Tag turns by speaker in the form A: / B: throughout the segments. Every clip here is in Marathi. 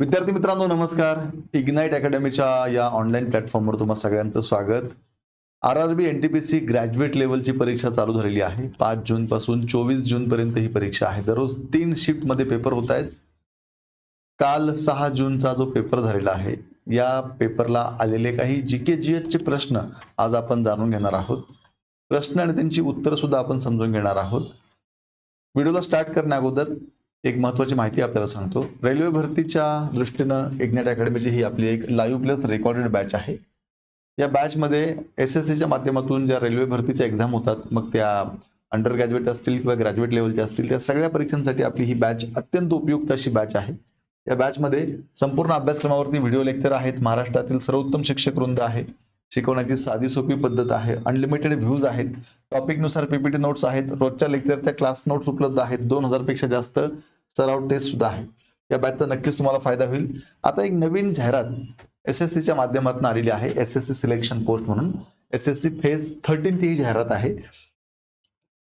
A: विद्यार्थी मित्रांनो नमस्कार. इग्नाइट अकॅडमीच्या या ऑनलाईन प्लॅटफॉर्मवर तुम्हा सगळ्यांचं स्वागत. R R B N T P C graduate लेवलची परीक्षा चालू झालेली आहे. पाच जून पासून चोवीस जून पर्यंत ही परीक्षा आहे. दररोज तीन शिफ्टमध्ये पेपर होत आहेत. काल सहा जूनचा जो पेपर झालेला आहे या पेपरला आलेले काही जी के जी एचचे प्रश्न आज आपण जाणून घेणार आहोत. प्रश्न आणि त्यांची उत्तरं सुद्धा आपण समजून घेणार आहोत. व्हिडिओला स्टार्ट करण्या अगोदर एक महत्वाची माहिती आपल्याला सांगतो. रेल्वे भरतीच्या दृष्टीनं इग्नेट अकॅडमीची ही आपली एक लाईव्ह प्लस रेकॉर्डेड बॅच आहे. या बॅचमध्ये एस एस सीच्या माध्यमातून ज्या रेल्वे भरतीच्या एक्झाम होतात मग त्या अंडर ग्रॅज्युएट असतील किंवा ग्रॅज्युएट लेवलच्या असतील त्या सगळ्या परीक्षांसाठी आपली ही बॅच अत्यंत उपयुक्त अशी बॅच आहे. या बॅचमध्ये संपूर्ण अभ्यासक्रमावरती व्हिडिओ लेक्चर आहेत. महाराष्ट्रातील सर्वोत्तम शिक्षक वृंद आहे. शिकवण्याची साधी सोपी पद्धत आहे. अनलिमिटेड व्ह्यूज आहेत. टॉपिकनुसार पीपीटी नोट्स आहेत. रोजच्या लेक्चरच्या क्लास नोट्स उपलब्ध आहेत. दोन हजारपेक्षा जास्त सराव टेस्ट सुद्धा आहे. या बॅचचा नक्कीच तुम्हाला फायदा होईल. आता एक नवीन जाहिरात एस एस सीच्या माध्यमातून आलेली आहे. S S C selection post म्हणून. S S C phase thirteen ही जाहिरात आहे.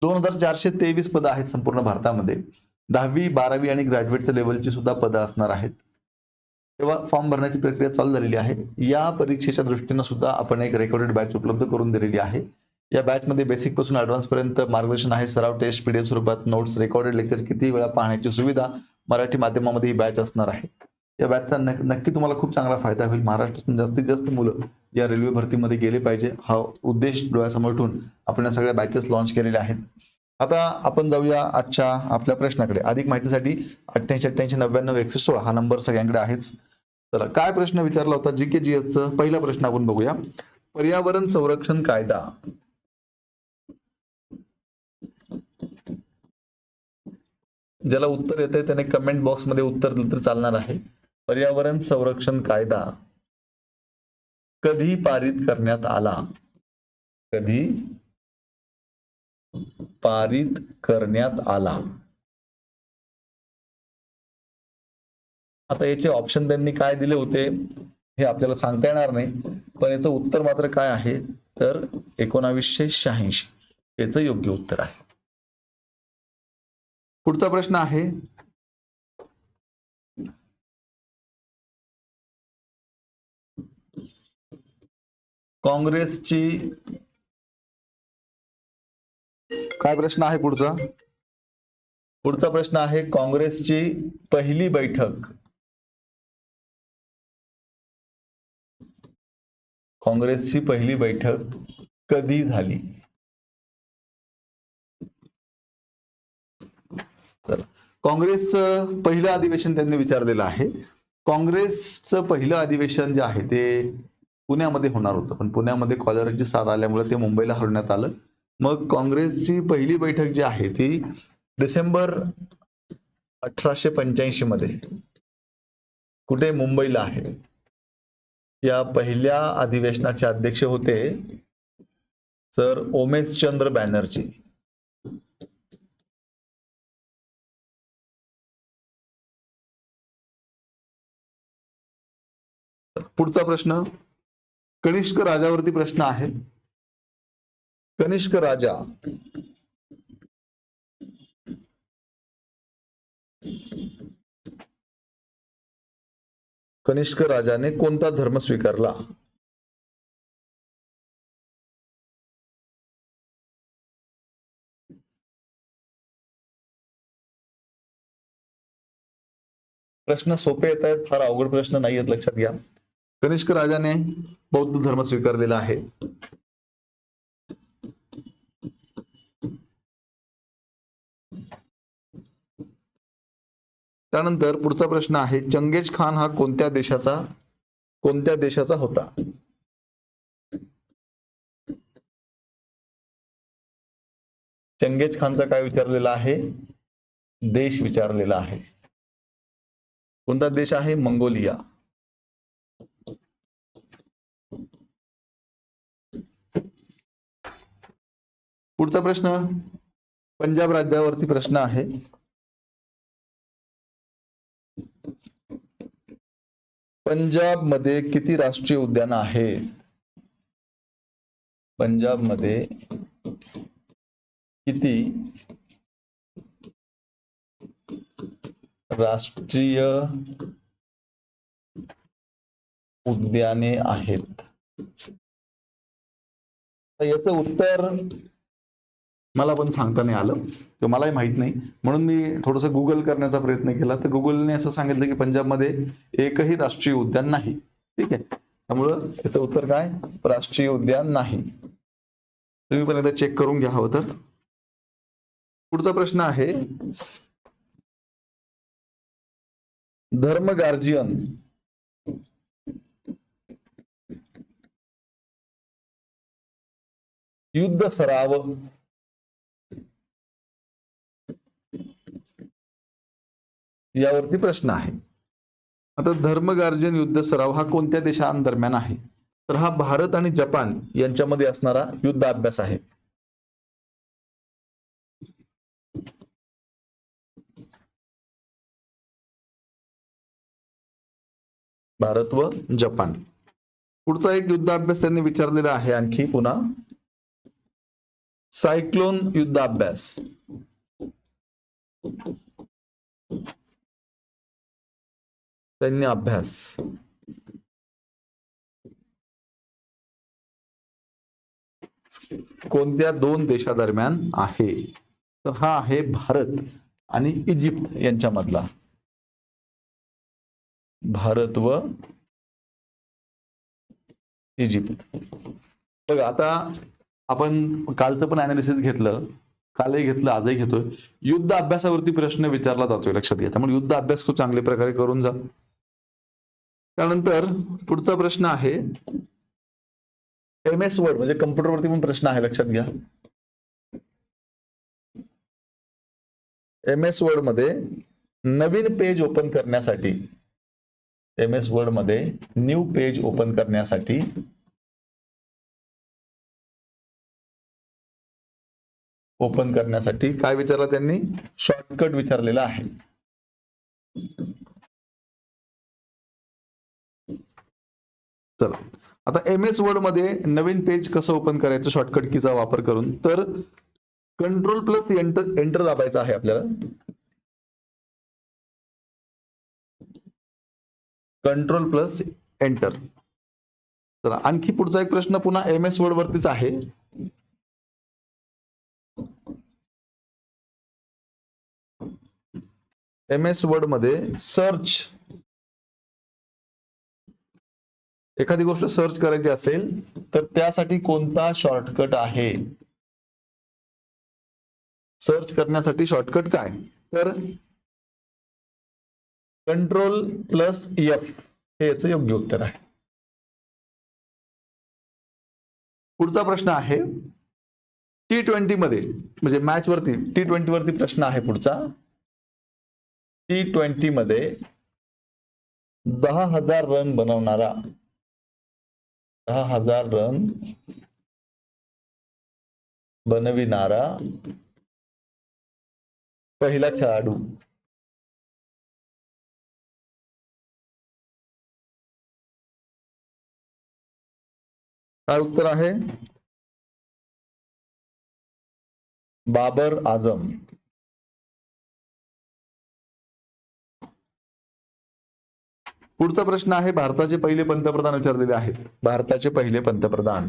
A: दोन हजार चारशे तेवीस पदं आहेत संपूर्ण भारतामध्ये. दहावी बारावी आणि ग्रॅज्युएटच्या लेवलची सुद्धा पदं असणार आहेत. तेव्हा फॉर्म भरण्याची प्रक्रिया चालू झालेली आहे. या परीक्षेच्या दृष्टीनं सुद्धा आपण एक रेकॉर्डेड बॅच उपलब्ध करून दिलेली आहे. या बॅचमध्ये बेसिकपासून पर्यंत मार्गदर्शन आहे. सराव टेस्ट पीडीएफ स्वरूपात नोट्स रेकॉर्डेड लेक्चर किती वेळा पाहण्याची सुविधा मराठी माध्यमामध्ये ही बॅच असणार आहे. या बॅचचा नक्की तुम्हाला खूप चांगला फायदा होईल. महाराष्ट्रातून जास्तीत जास्त मुलं या रेल्वे भरतीमध्ये गेले पाहिजे. हा उद्देश डोळ्यासमोर ठेवून आपण या सगळ्या बॅचेस लॉन्च केलेल्या आहेत. आता आपण जाऊया आजच्या आपल्या प्रश्नाकडे. अधिक माहितीसाठी अठ्ठ्याऐंशी अठ्ठ्याऐंशी नव्याण्णव एकशे सोळा हा नंबर सगळ्यांकडे आहेच. चला काय प्रश्न विचारला होता जी के जी एसचं पहिला प्रश्न आपण बघूया. पर्यावरण संरक्षण कायदा. ज्याला उत्तर येते त्याने कमेंट बॉक्समध्ये उत्तर दिलं तर चालणार आहे. पर्यावरण संरक्षण कायदा. कधी पारित करण्यात आला? कधी पारित करण्यात आला? आता याचे ऑप्शन त्यांनी काय दिले होते हे आपल्याला सांगता येणार नाही. पण याचं उत्तर मात्र काय आहे? तर एकोणावीसशे शहाऐंशी. याचं योग्य उत्तर आहे. पुढचा प्रश्न आहे. काँग्रेसची काय प्रश्न आहे पुढचा? पुढचा प्रश्न आहे काँग्रेसची पहिली बैठक. काँग्रेसची पहिली बैठक कधी झाली? चला. काँग्रेसचं पहिलं अधिवेशन त्यांनी विचारलेलं आहे. काँग्रेसचं पहिलं अधिवेशन जे आहे ते पुण्यामध्ये होणार होतं. पण पुण्यामध्ये कॉलरची साथ आल्यामुळे ते मुंबईला हलवण्यात आलं. मग काँग्रेसची पहिली बैठक जी आहे ती डिसेंबर अठराशे पंच्याऐंशी मध्ये कुठे? मुंबईला आहे. या पहिल्या अधिवेशनाचे अध्यक्ष होते सर ओमेश चंद्र बॅनर्जी. पुढचा प्रश्न कनिष्क राजावरती प्रश्न आहे. कनिष्क राजा कनिष्क राजाने कोणता धर्म स्वीकारला? प्रश्न सोपे येत आहेत फार अवघड प्रश्न नाही आहेत लक्षात घ्या. कनिष्क राजाने बौद्ध धर्म स्वीकारलेला आहे. त्यानंतर पुढचा प्रश्न आहे चंगेज खान हा कोणत्या देशाचा कोणत्या देशाचा होता? चंगेज खानचा काय विचारलेला आहे? देश विचारलेला आहे. कोणता देश आहे? मंगोलिया. पुढचा प्रश्न पंजाब राज्यावरती प्रश्न आहे. पंजाबमध्ये किती राष्ट्रीय उद्यान आहेत पंजाबमध्ये किती राष्ट्रीय उद्याने आहेत? तर याचं उत्तर मला पण सांगता नाही आलं. किंवा मलाही माहीत नाही. म्हणून मी थोडंसं गुगल करण्याचा प्रयत्न केला. तर गुगलने असं सांगितलं की पंजाबमध्ये एकही राष्ट्रीय उद्यान नाही. ठीक आहे? त्यामुळं याचं उत्तर काय? राष्ट्रीय उद्यान नाही. तुम्ही पण एकदा चेक करून घ्या हवं तर. पुढचा प्रश्न आहे. धर्म गार्जियन युद्ध सराव. यावरती प्रश्न आहे. आता धर्मगार्जन युद्ध सराव हा कोणत्या देशांदरम्यान आहे? तर हा भारत आणि जपान यांच्यामध्ये असणारा युद्ध अभ्यास आहे. भारत व जपान. पुढचा एक युद्ध अभ्यास त्यांनी विचारलेला आहे आणखी पुन्हा. सायक्लोन युद्ध अभ्यास सैन्य अभ्यास. कोणत्या दोन देशादरम्यान आहे? तर हा आहे भारत आणि इजिप्त यांच्यामधला. भारत व इजिप्त. बघा आता आपण कालचं पण अनालिसिस घेतलं कालही घेतलं आजही घेतोय. युद्ध अभ्यासावरती प्रश्न विचारला जातोय लक्षात घ्या. त्यामुळे युद्ध अभ्यास खूप चांगल्या प्रकारे करून जा. त्यानंतर पुढचा प्रश्न आहे. एम एस वर्ड म्हणजे कम्प्युटरवरती पण प्रश्न आहे लक्षात घ्या. एम एस वर्डमध्ये नवीन पेज ओपन करण्यासाठी एम एस वर्डमध्ये न्यू पेज ओपन करण्यासाठी ओपन करण्यासाठी काय विचारलं त्यांनी? शॉर्टकट विचारलेला आहे. चला. आता एम एस वर्डमध्ये नवीन पेज कसं ओपन करायचं शॉर्टकट कीचा वापर करून तर कंट्रोल प्लस एंटर एंटर दाबायचं आहे आपल्याला. कंट्रोल प्लस एंटर चला आणखी पुढचा एक प्रश्न पुन्हा एम एस वर्ड वरतीच आहे. एम एस वर्डमध्ये सर्च एखादी गोष्ट सर्च करायची असेल तर त्यासाठी कोणता शॉर्टकट आहे? सर्च करण्यासाठी शॉर्टकट काय? तर कंट्रोल प्लस एफ हे याचं योग्य उत्तर आहे. पुढचा प्रश्न आहे टी ट्वेंटी मध्ये म्हणजे मॅच वरती टी ट्वेंटी वरती प्रश्न आहे पुढचा. टी ट्वेंटी मध्ये दहा हजार रन बनवणारा दहा हजार रन बनविणारा पहिला खेळाडू. काय उत्तर आहे? बाबर आजम. पुढचा प्रश्न आहे भारताचे पहिले पंतप्रधान विचारलेले आहेत. भारताचे पहिले पंतप्रधान.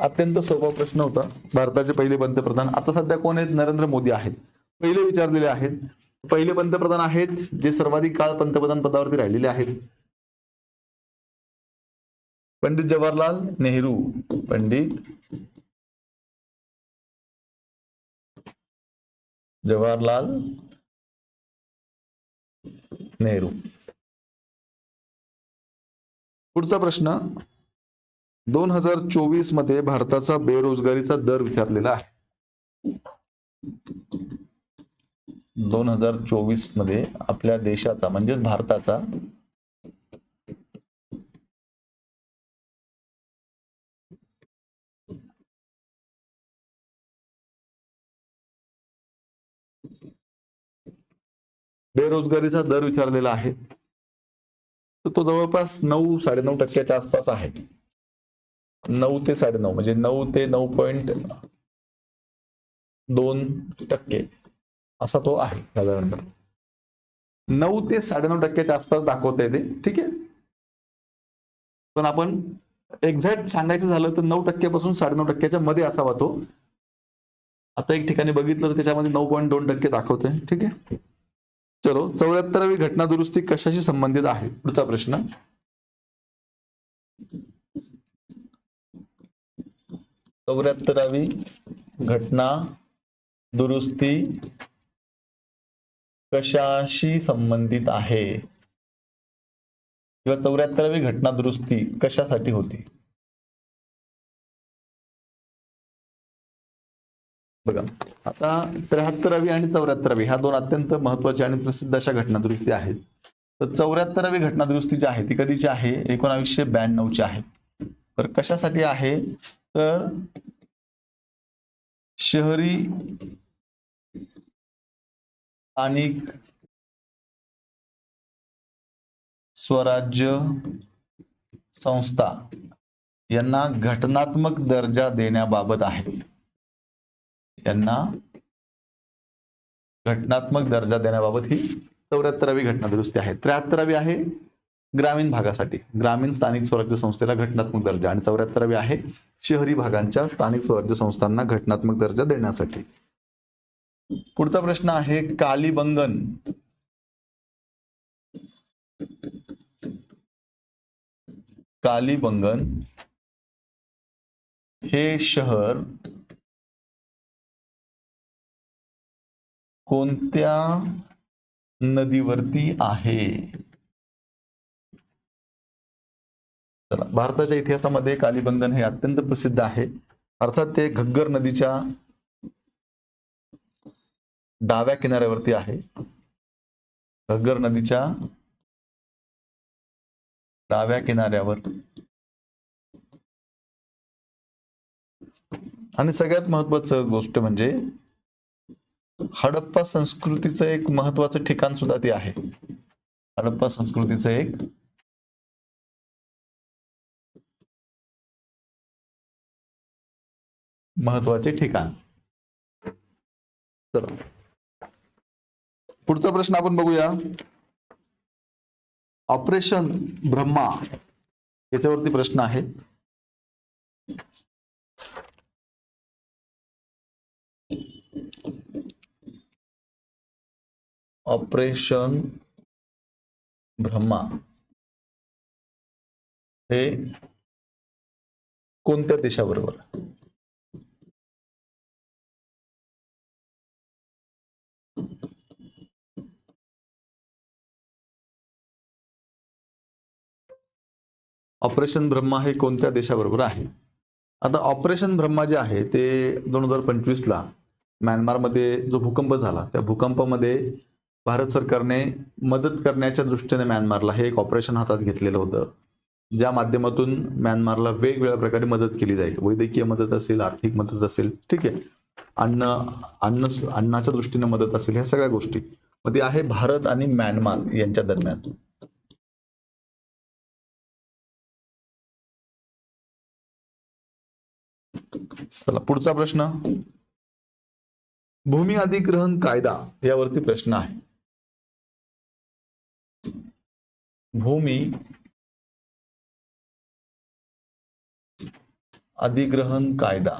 A: अत्यंत सोपा प्रश्न होता. भारताचे पहिले पंतप्रधान. आता सध्या कोण आहेत? नरेंद्र मोदी आहेत. पहिले विचारलेले आहेत. पहिले पंतप्रधान आहेत जे सर्वाधिक काळ पंतप्रधान पदावरती राहिलेले आहेत. पंडित जवाहरलाल नेहरू पंडित जवाहरलाल नेहरू. पुढचा प्रश्न दोन हजार चोवीसमध्ये भारताचा बेरोजगारीचा दर विचारलेला आहे. दोन हजार चोवीसमध्ये आपल्या देशाचा म्हणजेच भारताचा बेरोजगारीचा दर विचारलेला आहे. तर तो जवळपास नऊ साडेनऊ टक्क्याच्या आसपास आहे. नऊ ते साडेनऊ म्हणजे नऊ ते नऊ पॉईंट दोन टक्के असा तो आहे साधारणतः. नऊ ते साडेनऊ टक्क्याच्या आसपास दाखवता येते ठीक आहे? पण आपण एक्झॅक्ट सांगायचं झालं तर नऊ टक्क्यापासून साडेनऊ टक्क्याच्या मध्ये असावा तो. आता एक ठिकाणी बघितलं तर त्याच्यामध्ये नऊ पॉईंट दोन टक्के दाखवते ठीक आहे? चलो चौऱ्याहत्तरावी घटना दुरुस्ती कशाशी संबंधित आहे? पुढचा प्रश्न. चौऱ्याहत्तरावी घटना दुरुस्ती कशाशी संबंधित आहे? किंवा चौऱ्याहत्तरावी घटना दुरुस्ती कशासाठी होती? बघा आता त्र्याहत्तरावी आणि चौऱ्याहत्तरावी ह्या दोन अत्यंत महत्त्वाच्या आणि प्रसिद्ध अशा घटना दुरुस्ती आहेत. तर चौऱ्याहत्तरावी घटनादुरुस्ती जी आहे ती कधीची आहे? एकोणावीसशे ब्याण्णवची आहे. तर कशासाठी आहे? तर शहरी स्थानिक स्वराज्य संस्था यांना घटनात्मक दर्जा देण्याबाबत आहे. यांना घटनात्मक दर्जा देण्याबाबत ही चौऱ्याहत्तरावी घटना दुरुस्ती आहे. त्र्याहत्तरावी आहे ग्रामीण भागासाठी. ग्रामीण स्थानिक स्वराज्य संस्थेला घटनात्मक दर्जा आणि चौऱ्याहत्तरावी आहे शहरी भागांच्या स्थानिक स्वराज्य संस्थांना घटनात्मक दर्जा देण्यासाठी. पुढचा प्रश्न आहे कालीबंगन. कालीबंगन हे शहर कोणत्या नदीवरती आहे? चला भारताच्या इतिहासामध्ये कालीबंधन हे अत्यंत प्रसिद्ध आहे. अर्थात ते घग्गर नदीच्या डाव्या किनाऱ्यावरती आहे. घग्गर नदीच्या डाव्या किनाऱ्यावर. आणि सगळ्यात महत्वाचं गोष्ट म्हणजे हडप्पा संस्कृतीचं एक महत्वाचं ठिकाण सुद्धा ते आहे. हडप्पा संस्कृतीचं एक महत्त्वाचे ठिकाण. चला. पुढचा प्रश्न आपण बघूया. ऑपरेशन ब्रह्मा याच्यावरती प्रश्न आहे. ऑपरेशन ब्रह्मा. हे कोणत्या देशाबरोबर? ऑपरेशन ब्रह्मा हे कोणत्या देशाबरोबर आहे? आता ऑपरेशन ब्रह्मा जे आहे ते दोन हजार पंचवीसला म्यानमारमध्ये जो भूकंप झाला त्या भूकंपामध्ये भारत सरकारने मदत करण्याच्या दृष्टीने म्यानमारला हे एक ऑपरेशन हातात घेतलेलं होतं. ज्या माध्यमातून म्यानमारला वेगवेगळ्या प्रकारे मदत केली जाईल. वैद्यकीय मदत असेल आर्थिक मदत असेल ठीक आहे. अन्न अन्न अन्नाच्या दृष्टीने मदत असेल ह्या सगळ्या गोष्टी. मग ते आहे भारत आणि म्यानमार यांच्या दरम्यान. चला पुढचा प्रश्न. भूमी अधिग्रहण कायदा यावरती प्रश्न आहे. भूमी अधिग्रहण कायदा.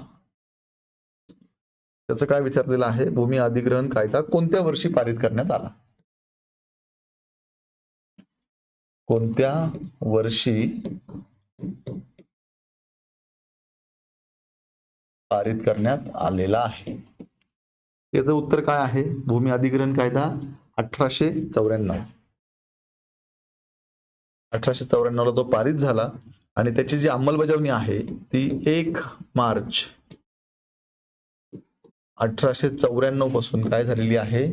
A: त्याचं काय विचारलेलं आहे? भूमी अधिग्रहण कायदा कोणत्या वर्षी पारित करण्यात आला? कोणत्या वर्षी पारित करण्यात आलेला आहे? याचं उत्तर काय आहे? भूमी अधिग्रहण कायदा अठराशे चौऱ्याण्णव. अठराशे चौऱ्याण्णवला तो पारित झाला आणि त्याची जी अंमलबजावणी आहे ती एक मार्च अठराशे चौऱ्याण्णवपासून काय झालेली आहे?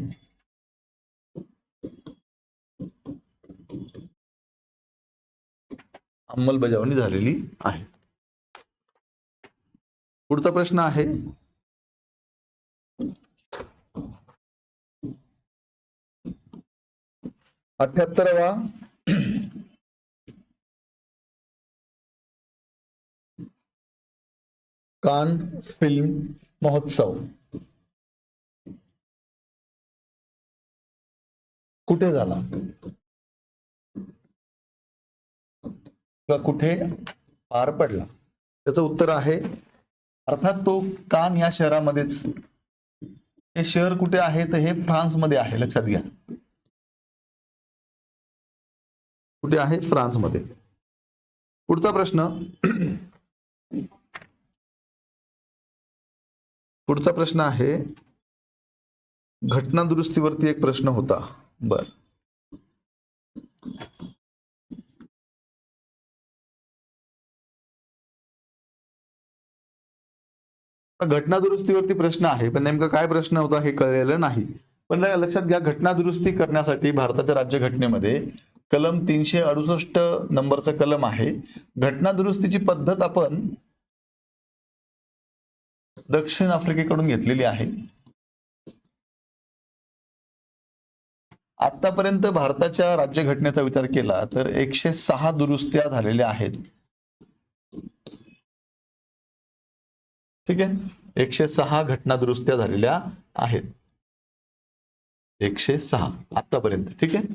A: अंमलबजावणी झालेली आहे. पुढचा प्रश्न आहे अठ्याहत्तरवा कान फिल्म महोत्सव. कुठे झाला? किंवा कुठे पार पडला? त्याचं उत्तर आहे अर्थात तो कान या शहरामध्येच. हे शहर कुठे आहे? तर हे फ्रान्समध्ये आहे. लक्षात घ्या. कुठे आहे? फ्रान्समध्ये. पुढचा प्रश्न. पुढचा प्रश्न आहे. घटना दुरुस्तीवरती एक प्रश्न होता. बर. घटना दुरुस्तीवरती प्रश्न आहे पण नेमका काय प्रश्न होता हे कळलेलं नाही. पण लक्षात घ्या घटना दुरुस्ती करण्यासाठी भारताच्या राज्यघटनेमध्ये कलम तीनशे अडुसष्ट नंबरचं कलम आहे. घटना दुरुस्तीची पद्धत आपण दक्षिण आफ्रिकेकडून घेतलेली आहे. आतापर्यंत भारताच्या राज्यघटनेचा विचार केला तर एकशे सहा दुरुस्त्या झालेल्या आहेत. ठीक आहे? एकशे सहा घटना दुरुस्त्या झालेल्या आहेत. एकशे सहा आतापर्यंत. ठीक आहे?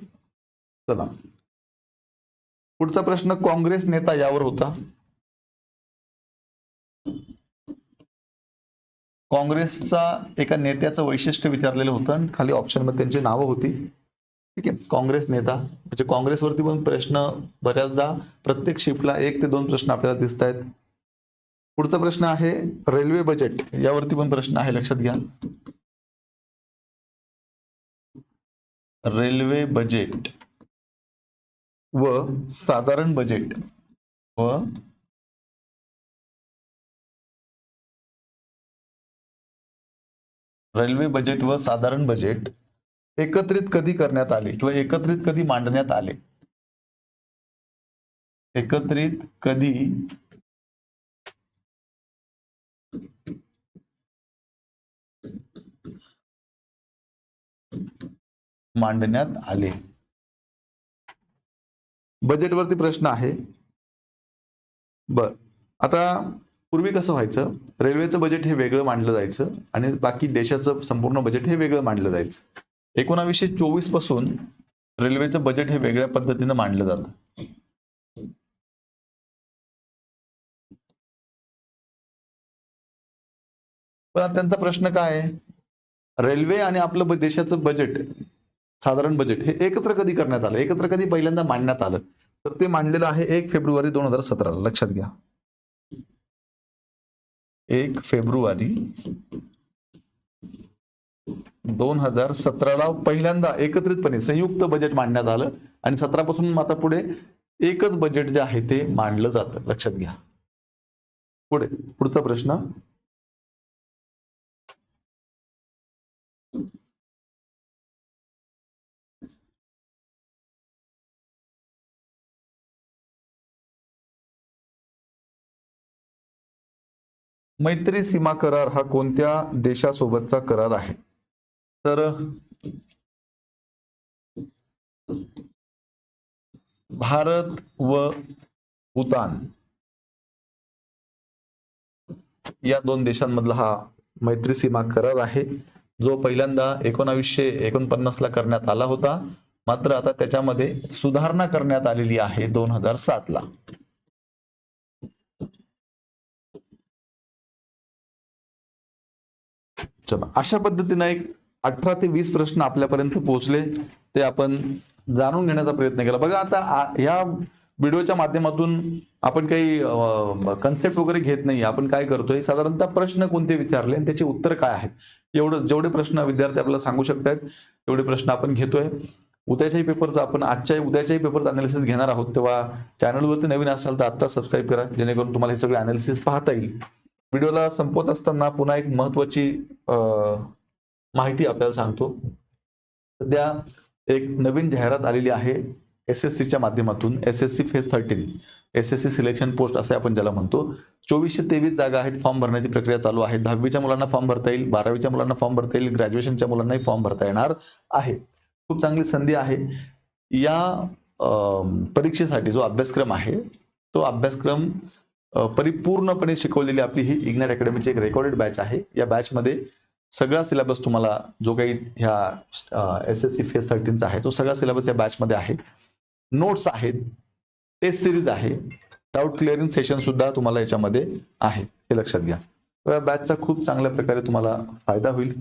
A: चला. पुढचा प्रश्न काँग्रेस नेता यावर होता. काँग्रेसचा एका नेत्याचं वैशिष्ट्य विचारलेलं होतं खाली ऑप्शनमध्ये त्यांची नावं होती. ठीक आहे काँग्रेस नेता. म्हणजे काँग्रेसवरती पण प्रश्न बऱ्याचदा प्रत्येक शिफ्टला एक ते दोन प्रश्न आपल्याला दिसत आहेत. पुढचा प्रश्न आहे रेल्वे बजेट यावरती पण प्रश्न आहे लक्षात घ्या. रेल्वे बजेट व साधारण बजेट व रेल्वे बजेट व साधारण बजेट एकत्रित कधी करण्यात आले किंवा एकत्रित कधी मांडण्यात आले? एकत्रित कधी मांडण्यात आले? बजेटवरती प्रश्न आहे. बर. आता पूर्वी कसं व्हायचं? रेल्वेचं बजेट हे वेगळं मांडलं जायचं आणि बाकी देशाचं संपूर्ण बजेट हे वेगळं मांडलं जायचं. एकोणावीसशे चोवीसपासून रेल्वेचं बजेट हे वेगळ्या पद्धतीनं मांडलं जातं. पण त्यांचा प्रश्न काय आहे? रेल्वे आणि आपलं देशाचं बजेट साधारण बजेट हे एकत्र कधी करण्यात आलं? एकत्र कधी पहिल्यांदा मांडण्यात आलं? तर ते मांडलेलं आहे एक फेब्रुवारी दोन हजार सतराला. लक्षात घ्या. एक फेब्रुवारी दोन हजार सतराला पहिल्यांदा एकत्रितपणे संयुक्त बजेट मांडण्यात आलं आणि सतरा पासून आता पुढे एकच बजेट जे आहे ते मांडलं जातं. लक्षात घ्या. पुढे पुढचा प्रश्न. मैत्री सीमा करार हा कोणत्या देशासोबतचा करार आहे? तर भारत व भूतान या दोन देशांमधला हा मैत्री सीमा करार आहे जो पहिल्यांदा एकोणावीसशे एकोणपन्नास ला करण्यात आला होता. मात्र आता त्याच्यामध्ये सुधारणा करण्यात आलेली आहे दोन हजार सात ला चला. अशा पद्धतीनं एक अठरा ते वीस प्रश्न आपल्यापर्यंत पोहोचले ते आपण जाणून घेण्याचा प्रयत्न केला. बघा आता या व्हिडिओच्या माध्यमातून आपण काही कन्सेप्ट वगैरे घेत नाही. आपण काय करतोय? साधारणतः प्रश्न कोणते विचारले आणि त्याचे उत्तर काय आहेत? एवढं जेवढे प्रश्न विद्यार्थी आपल्याला सांगू शकतात तेवढे प्रश्न आपण घेतोय. उद्याच्याही पेपरचं आपण आजच्या उद्याच्याही पेपरचं अनालिसिस घेणार आहोत. तेव्हा चॅनलवरती नवीन असाल तर आत्ता सबस्क्राईब करा जेणेकरून तुम्हाला हे सगळे अनालिसिस पाहता येईल. व्हिडिओला संपवत असताना पुन्हा एक महत्वाची माहिती आपल्याला सांगतो. सध्या एक नवीन जाहिरात आलेली आहे एस एस सीच्या माध्यमातून S S C phase thirteen S S C selection post असे आपण ज्याला म्हणतो. चोवीसशे तेवीस जागा आहेत फॉर्म भरण्याची प्रक्रिया चालू आहे. दहावीच्या मुलांना फॉर्म भरता येईल बारावीच्या मुलांना फॉर्म भरता येईल ग्रॅज्युएशनच्या मुलांनाही फॉर्म भरता येणार आहे. खूप चांगली संधी आहे. या परीक्षेसाठी जो अभ्यासक्रम आहे तो अभ्यासक्रम परिपूर्णपणे शिकवलेली आपली ही इग्नॅट अकॅडमीची एक रेकॉर्डेड बॅच आहे. या बॅचमध्ये सगळा सिलेबस तुम्हाला जो काही ह्या एस एस सी फेस थर्टीनचा आहे तो सगळा सिलेबस या बॅचमध्ये आहे. नोट्स आहेत. टेस्ट सिरीज आहे. डाऊट क्लिअरिंग सेशन सुद्धा तुम्हाला याच्यामध्ये आहे. हे लक्षात घ्या. या बॅचचा खूप चांगल्या प्रकारे तुम्हाला फायदा होईल.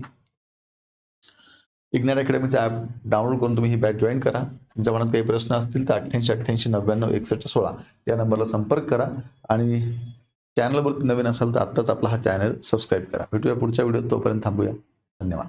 A: इग्नार अकॅडमीचा ॲप डाउनलोड करून तुम्ही ही बॅच जॉईन करा. तुमच्या मनात काही प्रश्न असतील तर अठ्ठ्याऐंशी अठ्ठ्याऐंशी नव्याण्णव एकसष्ट सोळा या नंबरला संपर्क करा. आणि चॅनलवरती नवीन असाल तर आत्ताच आपला हा चॅनल सबस्क्राईब करा. भेटूया पुढच्या व्हिडिओत तोपर्यंत थांबूया. धन्यवाद.